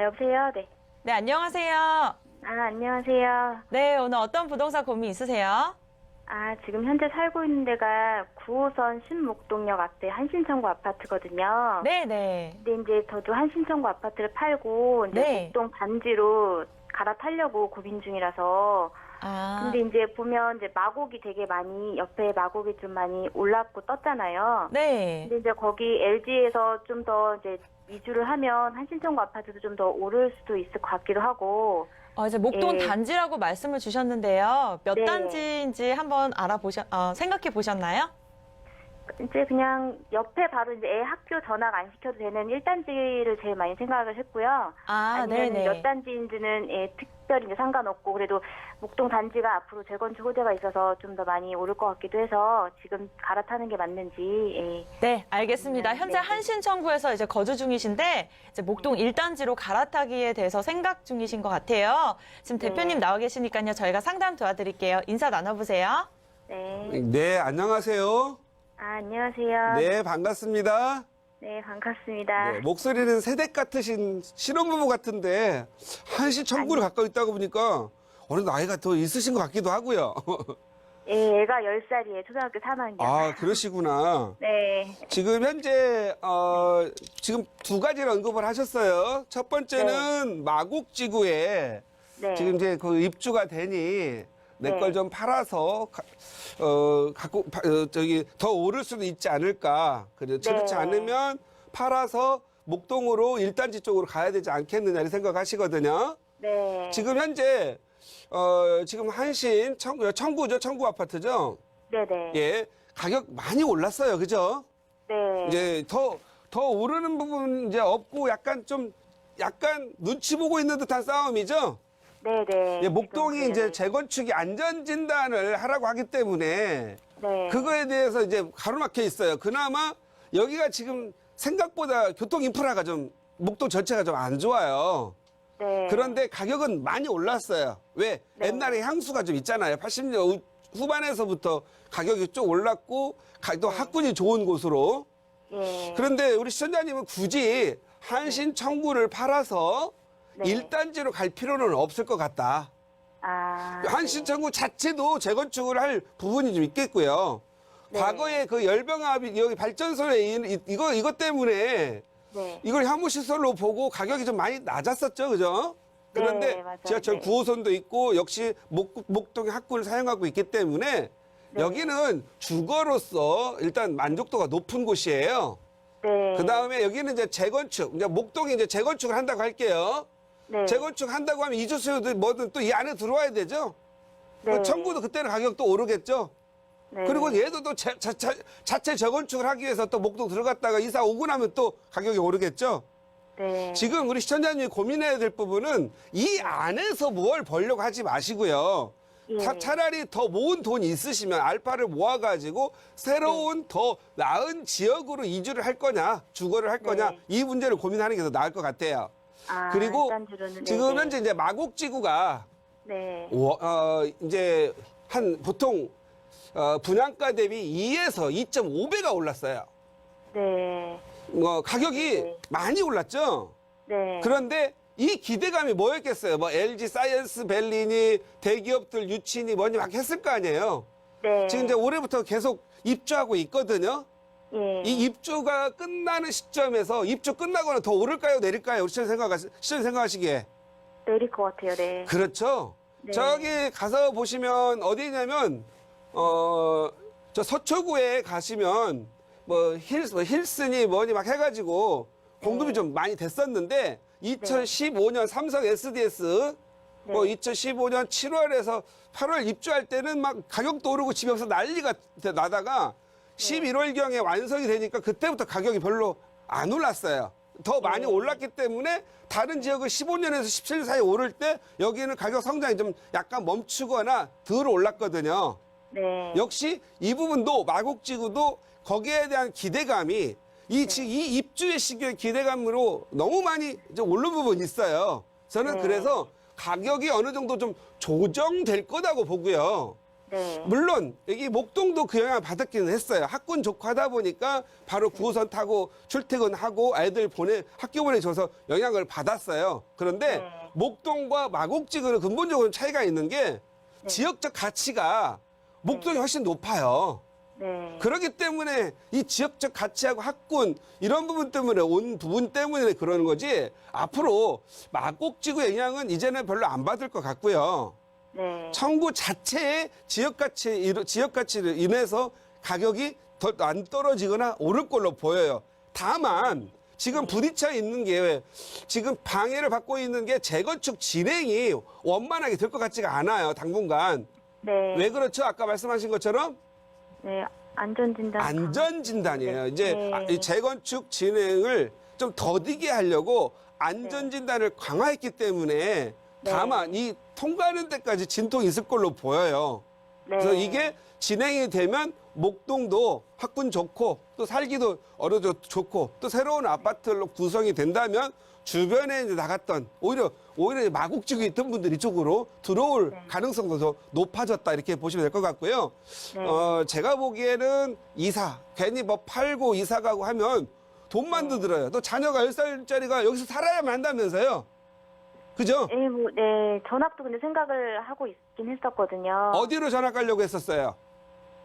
아, 여보세요? 네. 네, 안녕하세요. 아, 안녕하세요. 네, 오늘 어떤 부동산 고민 있으세요? 아, 지금 현재 살고 있는 데가 9호선 신목동역 앞에 한신청구 아파트거든요. 네, 네. 근데 이제 저도 한신청구 아파트를 팔고 이제 네. 목동 단지로 갈아타려고 고민 중이라서 아, 근데 이제 보면 이제 마곡이 되게 많이 옆에 마곡이 좀 많이 올랐고 떴잖아요. 네. 근데 이제 거기 LG에서 좀 더 이제 이주를 하면 한신청구 아파트도 좀 더 오를 수도 있을 것 같기도 하고 어, 이제 목동 예. 단지라고 말씀을 주셨는데요. 몇 네. 단지인지 한번 알아보셨, 어, 생각해 보셨나요? 이제 그냥 옆에 바로 이제 애 학교 전학 안 시켜도 되는 1단지를 제일 많이 생각을 했고요. 아, 아니면 네네. 몇 단지인지는 예, 특별히 이제 상관없고 그래도 목동 단지가 앞으로 재건축 호재가 있어서 좀 더 많이 오를 것 같기도 해서 지금 갈아타는 게 맞는지 예. 네, 알겠습니다. 네, 현재 네. 한신청구에서 이제 거주 중이신데 이제 목동 1단지로 갈아타기에 대해서 생각 중이신 것 같아요. 지금 네. 대표님 나와 계시니까요. 저희가 상담 도와드릴게요. 인사 나눠보세요. 네. 네, 안녕하세요. 아, 안녕하세요. 네, 반갑습니다. 네, 반갑습니다. 네, 목소리는 세댁 같으신 신혼부부 같은데 한시 청구를 갖고 있다고 보니까 어느 나이가 더 있으신 것 같기도 하고요. 예, 애가 10살이에요. 초등학교 3학년. 아, 그러시구나. 네. 지금 현재 어 지금 두 가지를 언급을 하셨어요. 첫 번째는 마곡지구에 네. 지금 이제 그 입주가 되니 내 네. 걸좀 팔아서 가- 어 갖고 파- 어, 저기 더 오를 수도 있지 않을까. 그래 그렇지 네. 않으면 팔아서 목동으로 일단지 쪽으로 가야 되지 않겠느냐 이 생각하시거든요. 네. 지금 현재 어 지금 한신 청구 청구죠 청구 아파트죠. 네, 네. 예 가격 많이 올랐어요, 그죠? 네. 이제 더, 더 오르는 부분 이제 없고 약간 좀 약간 눈치 보고 있는 듯한 싸움이죠. 네, 네. 예, 목동이 지금 이제 그래요. 재건축이 안전 진단을 하라고 하기 때문에 네. 그거에 대해서 이제 가로막혀 있어요. 그나마 여기가 지금 생각보다 교통 인프라가 좀 목동 전체가 좀 안 좋아요. 네. 그런데 가격은 많이 올랐어요. 왜? 네. 옛날에 향수가 좀 있잖아요. 80년 후반에서부터 가격이 쭉 올랐고 가- 또 학군이 좋은 곳으로 예. 그런데 우리 시청자님은 굳이 한신 청구를 팔아서 네. 일단지로 갈 필요는 없을 것 같다. 아. 한 신 청구 자체도 재건축을 할 부분이 좀 있겠고요. 네. 과거에 그 열병합이 여기 발전소에 이- 이- 이거 이것 때문에 네. 이걸 혐오시설로 보고 가격이 좀 많이 낮았었죠, 그죠? 그런데 네, 맞아요. 지하철 네. 9호선도 있고 역시 목, 목동의 학군을 사용하고 있기 때문에 네. 여기는 주거로서 일단 만족도가 높은 곳이에요. 네. 그 다음에 여기는 이제 재건축, 이제 목동이 이제 재건축을 한다고 할게요. 네. 재건축 한다고 하면 이주수요도 뭐든 또 이 안에 들어와야 되죠. 네. 그 청구도 그때는 가격도 오르겠죠. 네. 그리고 얘도 또 자, 자, 자, 자체 재건축을 하기 위해서 또 목동 들어갔다가 이사 오고 나면 또 가격이 오르겠죠. 네. 지금 우리 시청자님이 고민해야 될 부분은 이 안에서 뭘 벌려고 하지 마시고요. 예. 차, 차라리 더 모은 돈이 있으시면 알파를 모아가지고 새로운 더 나은 지역으로 이주를 할 거냐, 주거를 할 거냐, 네. 이 문제를 고민하는 게 더 나을 것 같아요. 아, 그리고 일단주로는- 지금 네, 현재 이제 마곡지구가 네. 워- 어, 이제 한 보통 어, 분양가 대비 2에서 2.5배가 올랐어요. 네. 어, 가격이 네. 많이 올랐죠. 네. 그런데 이 기대감이 뭐였겠어요? 뭐 LG 사이언스 밸리니 대기업들 유치니 뭐니 막 했을 거 아니에요. 네. 지금 이제 올해부터 계속 입주하고 있거든요. 예. 이 입주가 끝나는 시점에서 입주 끝나고는 더 오를까요, 내릴까요? 시청 생각하시, 시청 생각하시기에. 내릴 것 같아요. 네. 그렇죠. 네. 저기 가서 보시면 어디냐면 어 저 서초구에 가시면 뭐 힐스 뭐 힐스니 뭐니 막 해가지고 공급이 네. 좀 많이 됐었는데 2015년 삼성 SDS 뭐 네. 2015년 7월에서 8월 입주할 때는 막 가격도 오르고 집이 없어 난리가 나다가 11월경에 완성이 되니까 그때부터 가격이 별로 안 올랐어요. 더 많이 네. 올랐기 때문에 다른 지역을 15년에서 17년 사이 오를 때 여기는 가격 성장이 좀 약간 멈추거나 덜 올랐거든요. 네. 역시 이 부분도 마곡지구도 거기에 대한 기대감이 이, 지- 이 입주의 시기의 기대감으로 너무 많이 이제 오른 부분이 있어요. 저는 네. 그래서 가격이 어느 정도 좀 조정될 거다고 보고요. 네. 물론 여기 목동도 그 영향을 받았기는 했어요. 학군 좋고 하다 보니까 바로 9호선 타고 출퇴근하고 아이들 보내 학교 보내줘서 영향을 받았어요. 그런데 네. 목동과 마곡지구는 근본적으로 차이가 있는 게 지역적 가치가 목동이 훨씬 높아요. 네. 그렇기 때문에 이 지역적 가치하고 학군 이런 부분 때문에 온 부분 때문에 그러는 거지 앞으로 마곡지구 영향은 이제는 별로 안 받을 것 같고요. 네. 청구 자체의 지역 가치 지역 가치를 인해서 가격이 더 안 떨어지거나 오를 걸로 보여요. 다만 지금 부딪혀 있는 게 지금 방해를 받고 있는 게 재건축 진행이 원만하게 될 것 같지가 않아요. 당분간 네. 왜 그렇죠? 아까 말씀하신 것처럼 네. 안전진단. 안전 진단이에요. 이제 네. 아, 이 재건축 진행을 좀 더디게 하려고 안전 진단을 강화했기 때문에 네. 다만 이 통과하는 데까지 진통이 있을 걸로 보여요. 네. 그래서 이게 진행이 되면 목동도 학군 좋고 또 살기도 정도 좋고 또 새로운 아파트로 구성이 된다면 주변에 이제 나갔던 오히려 오히려 마곡지구에 있던 분들이 이쪽으로 들어올 네. 가능성도 더 높아졌다 이렇게 보시면 될 것 같고요. 네. 어 제가 보기에는 이사 괜히 뭐 팔고 이사 가고 하면 돈만 더 들어요. 또 자녀가 10살짜리가 여기서 살아야만 한다면서요. 그죠? 예, 뭐, 네. 전학도 근데 생각을 하고 있긴 했었거든요. 어디로 전학 가려고 했었어요?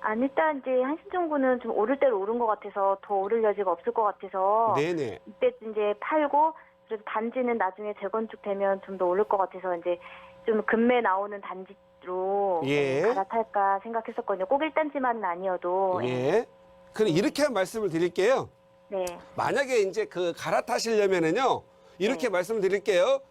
아, 일단 이제 한신정부는 좀 오를 대로 오른 것 같아서 더 오를 여지가 없을 것 같아서 네네. 이때쯤 이제 팔고 그래서 단지는 나중에 재건축 되면 좀 더 오를 것 같아서 이제 좀 금매 나오는 단지로 예. 갈아탈까 생각했었거든요. 꼭 1단지만은 아니어도. 예. 그럼 이렇게 한 말씀을 드릴게요. 네. 만약에 이제 그 갈아타시려면은요, 이렇게 네. 말씀드릴게요.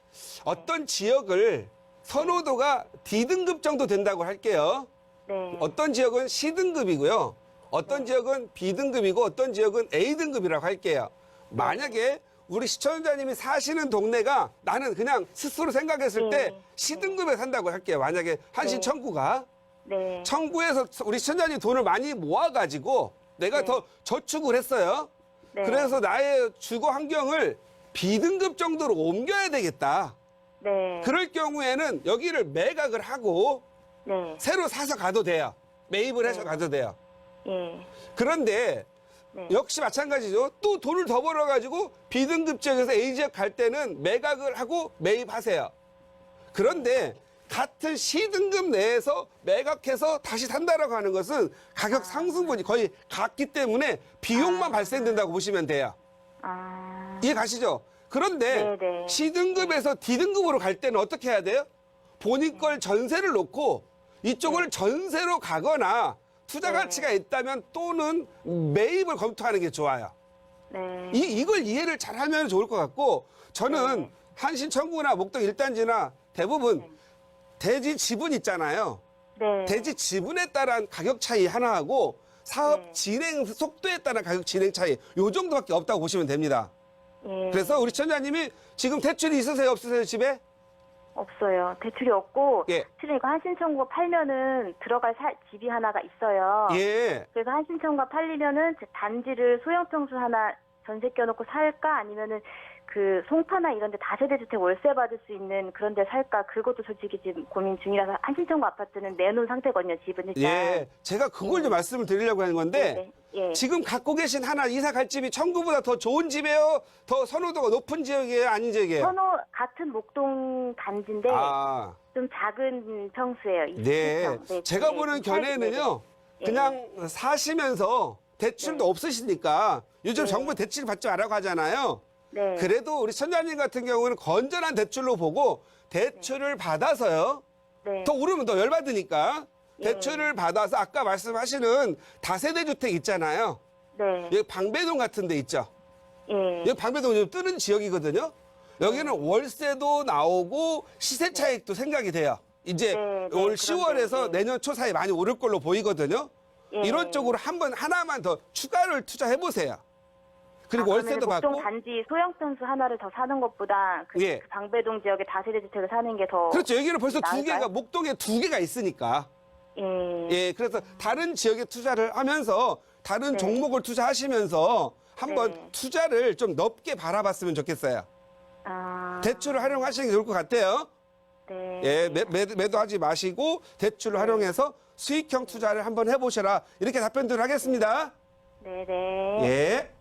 어떤 지역을 선호도가 D등급 정도 된다고 할게요. 네. 어떤 지역은 C등급이고요. 어떤 지역은 B등급이고 어떤 지역은 A등급이라고 할게요. 만약에 우리 시청자님이 사시는 동네가 나는 그냥 스스로 생각했을 때 네. C등급에 산다고 할게요. 만약에 한신 네. 청구가. 네. 청구에서 우리 시청자님 돈을 많이 모아가지고 내가 네. 더 저축을 했어요. 네. 그래서 나의 주거 환경을 B등급 정도로 옮겨야 되겠다. 네. 그럴 경우에는 여기를 매각을 하고 네. 새로 사서 가도 돼요. 매입을 해서 네. 가도 돼요. 예. 그런데 네. 역시 마찬가지죠. 또 돈을 더 벌어가지고 B등급 지역에서 A 지역 갈 때는 매각을 하고 매입하세요. 그런데 같은 C등급 내에서 매각해서 다시 산다라고 하는 것은 가격 상승분이 거의 같기 때문에 비용만 아. 발생된다고 보시면 돼요. 아. 이해 가시죠? 그런데 네, 네. C등급에서 D등급으로 갈 때는 어떻게 해야 돼요? 본인 걸 전세를 놓고 이쪽을 전세로 가거나 투자 네. 가치가 있다면 또는 매입을 검토하는 게 좋아요. 네. 이, 이걸 이해를 잘 하면 좋을 것 같고 저는 네. 한신 청구나 목동 일단지나 대부분 네. 대지 지분 있잖아요. 네. 대지 지분에 따른 가격 차이 하나하고 사업 네. 진행 속도에 따른 가격 진행 차이 요 정도밖에 없다고 보시면 됩니다. 예. 그래서 우리 천자님이 지금 대출이 있으세요 없으세요 집에? 없어요. 대출이 없고 예. 실은 이거 한신청구가 팔면은 들어갈 사- 집이 하나가 있어요. 예. 그래서 한신청구가 팔리면은 제 단지를 소형 평수 하나 전세 껴놓고 살까 아니면은 그 송파나 이런 데 다세대 주택 월세 받을 수 있는 그런 데 살까 그것도 솔직히 지금 고민 중이라서 한신청구 아파트는 내놓은 상태거든요. 집은 일단. 예. 제가 그걸 좀 말씀을 드리려고 하는 건데 네, 네. 예. 지금 갖고 계신 하나 이사 갈 집이 청구보다 더 좋은 집이에요? 더 선호도가 높은 지역이에요? 아닌 지역이에요? 선호 같은 목동 단지인데 아, 좀 작은 평수예요. 네. 27평. 네, 제가 네, 보는 좀 견해는요. 예. 그냥 사시면서 대출도 네. 없으시니까 요즘 네. 정부 대출 받지 말라고 하잖아요. 네. 그래도 우리 천자님 같은 경우는 건전한 대출로 보고 대출을 받아서요. 네. 더 오르면 더 열받으니까 예. 대출을 받아서 아까 말씀하시는 다세대 주택 있잖아요. 네. 여기 방배동 같은 데 있죠. 예. 여기 방배동 요즘 뜨는 지역이거든요. 여기는 네. 월세도 나오고 시세 차익도 생각이 돼요. 이제 네, 네, 올 그런데, 10월에서 네. 내년 초 사이 많이 오를 걸로 보이거든요. 예. 이런 쪽으로 한 번 하나만 더 추가를 투자해 보세요. 그리고 아, 월세도 그러면 받고 목동 단지 소형 평수 하나를 더 사는 것보다 그, 예. 그 방배동 지역에 다세대 주택을 사는 게 더 그렇죠. 여기는 벌써 두 나을까요? 개가 목동에 두 개가 있으니까. 예. 예, 그래서 다른 지역에 투자를 하면서 다른 네. 종목을 투자하시면서 한번 네. 투자를 좀 넓게 바라봤으면 좋겠어요. 아. 대출을 활용하시는 게 좋을 것 같아요. 네. 예, 매, 매, 매도하지 마시고 대출을 활용해서 수익형 투자를 한번 해보셔라. 이렇게 답변 드리겠습니다. 네, 네. 예.